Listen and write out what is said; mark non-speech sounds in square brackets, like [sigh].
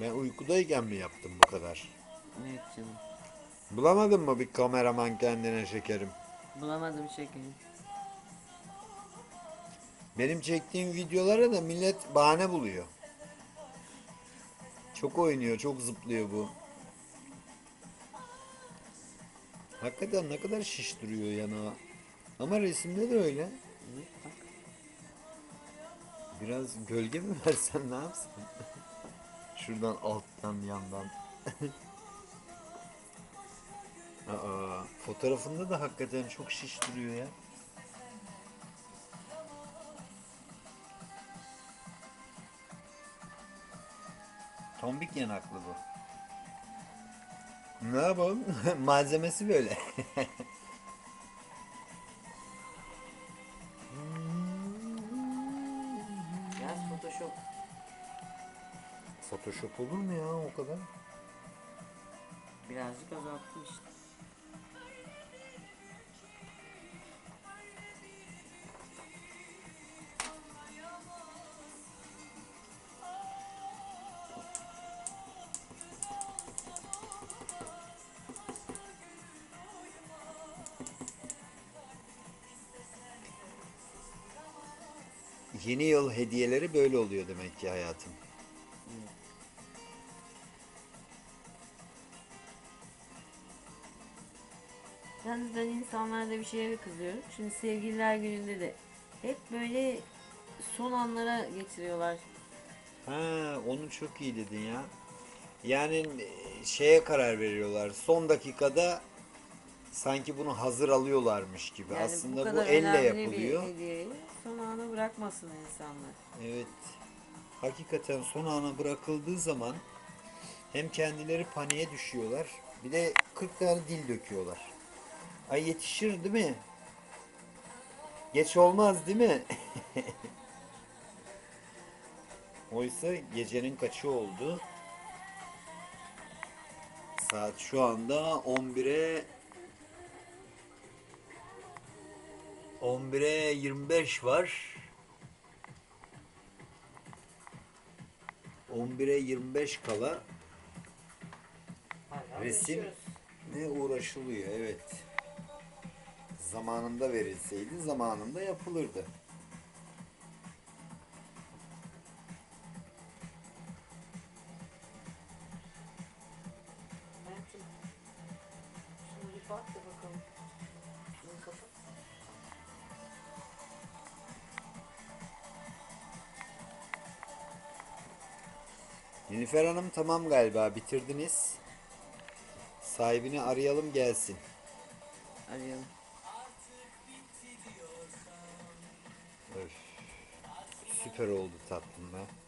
Ben uykudayken mi yaptım bu kadar? Evet canım. Bulamadın mı bir kameraman kendine şekerim? Bulamadım şekerim. Benim çektiğim videolara da millet bahane buluyor. Çok oynuyor, çok zıplıyor bu. Hakikaten ne kadar şiş duruyor yanağı. Ama resimde de öyle. Biraz gölge mi [laughs] versen ne yapsın? Şuradan alttan yandan. [laughs] Aa, fotoğrafında da hakikaten çok şiş duruyor ya. Tombik yanaklı bu. Ne yapalım? [laughs] Malzemesi böyle. [laughs] Photoshop olur mu ya o kadar? Birazcık azalttım işte. Yeni yıl hediyeleri böyle oluyor demek ki hayatım. Yalnız ben insanlarda bir şeye kızıyorum. Şimdi sevgililer gününde de hep böyle son anlara getiriyorlar. Ha, onu çok iyi dedin ya. Yani e, şeye karar veriyorlar. Son dakikada sanki bunu hazır alıyorlarmış gibi. Yani Aslında bu, kadar elle yapılıyor. bir hediyeyi son ana bırakmasın insanlar. Evet. Hakikaten son ana bırakıldığı zaman hem kendileri paniğe düşüyorlar. Bir de 40 tane dil döküyorlar. Ay yetişir değil mi? Geç olmaz değil mi? [laughs] Oysa gecenin kaçı oldu? Saat şu anda 11'e 11'e 25 var. 11'e 25 kala resim ne uğraşılıyor evet. Zamanında verilseydi zamanında yapılırdı. Nilüfer Hanım tamam galiba bitirdiniz. Sahibini arayalım gelsin. Arayalım. Öf. Süper oldu tatlım be.